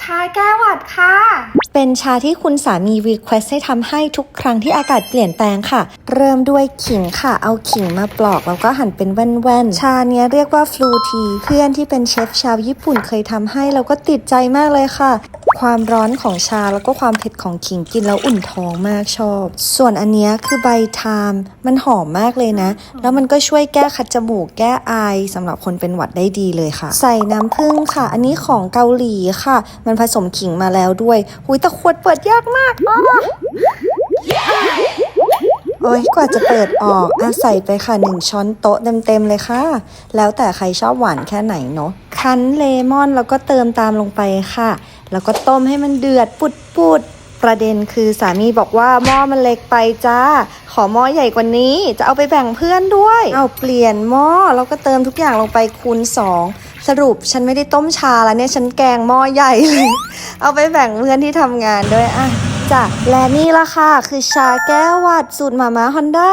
ชาแก้หวัดค่ะ เป็นชาที่คุณสามีรีเควสให้ทำให้ทุกครั้งที่อากาศเปลี่ยนแปลงค่ะ เริ่มด้วยขิงค่ะ เอาขิงมาปลอกแล้วก็หั่นเป็นแว่นๆ ชาเนี้ยเรียกว่าฟลูที เพื่อนที่เป็นเชฟชาวญี่ปุ่นเคยทำให้ เราก็ติดใจมากเลยค่ะ ความร้อนของชาแล้วก็ความเผ็ดของขิงกินแล้วอุ่นท้องมากชอบ ส่วนอันนี้คือใบไทม์มันหอมมากเลยนะ แล้วมันก็ช่วยแก้คัดจมูกแก้ไอสำหรับคนเป็นหวัดได้ดีเลยค่ะ ใส่น้ำผึ้งค่ะ อันนี้ของเกาหลีค่ะ มันผสมขิงมาแล้วด้วยหุยแต่ขวดเปิดยากมากอ้อ โอ้ยกว่าจะเปิดออกอใส่ไปค่ะหนึ่งช้อนโต๊ะเต็มๆเลยค่ะ แล้วแต่ใครชอบหวานแค่ไหนเนาะคั้นเลมอนแล้วก็เติมตามลงไปค่ะ แล้วก็ต้มให้มันเดือดปุดๆประเด็นคือสามีบอกว่าหม้อมันเล็กไปจ้า ขอหม้อใหญ่กว่านี้ จะเอาไปแบ่งเพื่อนด้วย เอาเปลี่ยนหม้อแล้วก็เติมทุกอย่างลงไปคูณสองสรุปฉันไม่ได้ต้มชาแล้วเนี่ยฉันแกงหม้อใหญ่เลย เอาไปแบ่งเพื่อนที่ทำงานด้วยอะ จ้ะ และนี่ละค่ะ คือชาแก้ววัดสูตรหมาม่าฮอนด้า